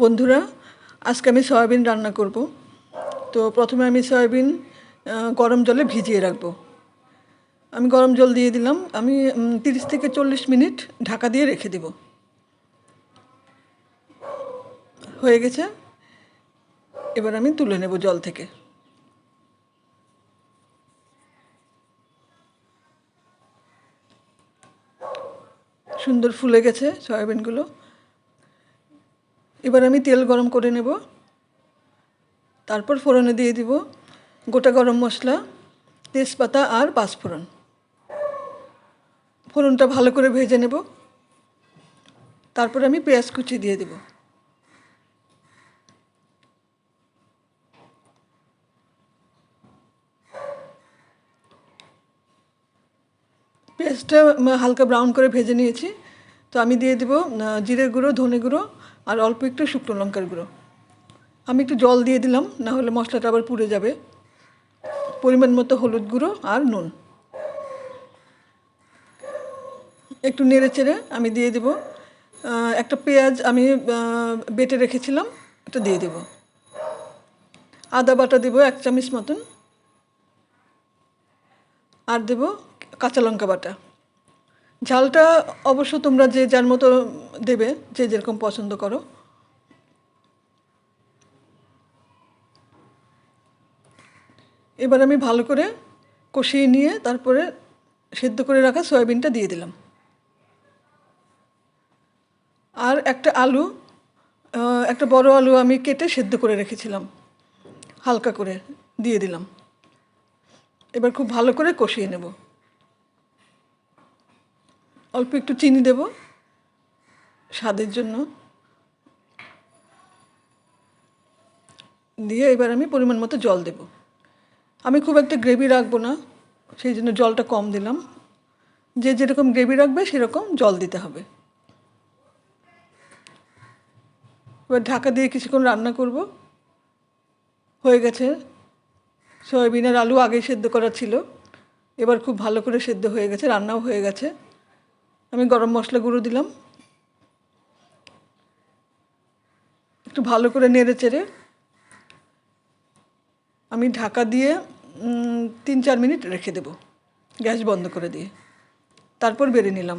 বন্ধুরা, আজকে আমি সয়াবিন রান্না করব। তো প্রথমে আমি সয়াবিন গরম জলে ভিজিয়ে রাখব। আমি গরম জল দিয়ে দিলাম। আমি তিরিশ থেকে চল্লিশ মিনিট ঢাকা দিয়ে রেখে দেব। হয়ে গেছে। এবার আমি তুলে নেব জল থেকে। সুন্দর ফুলে গেছে সয়াবিনগুলো। এবার আমি তেল গরম করে নেব। তারপর ফোড়নে দিয়ে দিব গোটা গরম মশলা, তেজপাতা আর পাঁচফোড়ন। ফোড়নটা ভালো করে ভেজে নেব। তারপর আমি পেঁয়াজ কুচি দিয়ে দেব। পেঁয়াজটা হালকা ব্রাউন করে ভেজে নিয়েছি। তো আমি দিয়ে দেবো জিরের গুঁড়ো, ধনে গুঁড়ো আর অল্প একটু শুকনো লঙ্কার গুঁড়ো। আমি একটু জল দিয়ে দিলাম, না হলে মশলাটা আবার পুড়ে যাবে। পরিমাণ মতো হলুদ গুঁড়ো আর নুন। একটু নেড়ে চেড়ে আমি দিয়ে দেবো। একটা পেঁয়াজ আমি বেটে রেখেছিলাম এটা দিয়ে দেবো। আদা বাটা দেবো এক চামচ মতন। আর দেবো কাঁচা লঙ্কা বাটা। ঝালটা অবশ্য তোমরা যে যার মতো দেবে যে যেরকম পছন্দ করো। এবার আমি ভালো করে কষিয়ে নিয়ে তারপরে সেদ্ধ করে রাখা সয়াবিনটা দিয়ে দিলাম। আর একটা আলু একটা বড় আলু আমি কেটে সেদ্ধ করে রেখেছিলাম। হালকা করে দিয়ে দিলাম। এবার খুব ভালো করে কষিয়ে নেব। অল্প একটু চিনি দেব। স্বাদের জন্য। দিয়ে এবার আমি পরিমাণ মতো জল দেব। আমি খুব একটা গ্রেভি রাখব না, সেই জন্য জলটা কম দিলাম। যে যেরকম গ্রেভি রাখবে সেরকম জল দিতে হবে। এবার ঢাকা দিয়ে কিছুক্ষণ রান্না করব। হয়ে গেছে। সয়াবিন আর আলু আগেই সেদ্ধ করা ছিল। এবার খুব ভালো করে সেদ্ধ হয়ে গেছে, রান্নাও হয়ে গেছে। আমি গরম মশলা গুঁড়ো দিলাম। একটু ভালো করে নেড়ে চেড়ে আমি ঢাকা দিয়ে তিন চার মিনিট রেখে দেব গ্যাস বন্ধ করে দিয়ে। তারপর বেড়ে নিলাম।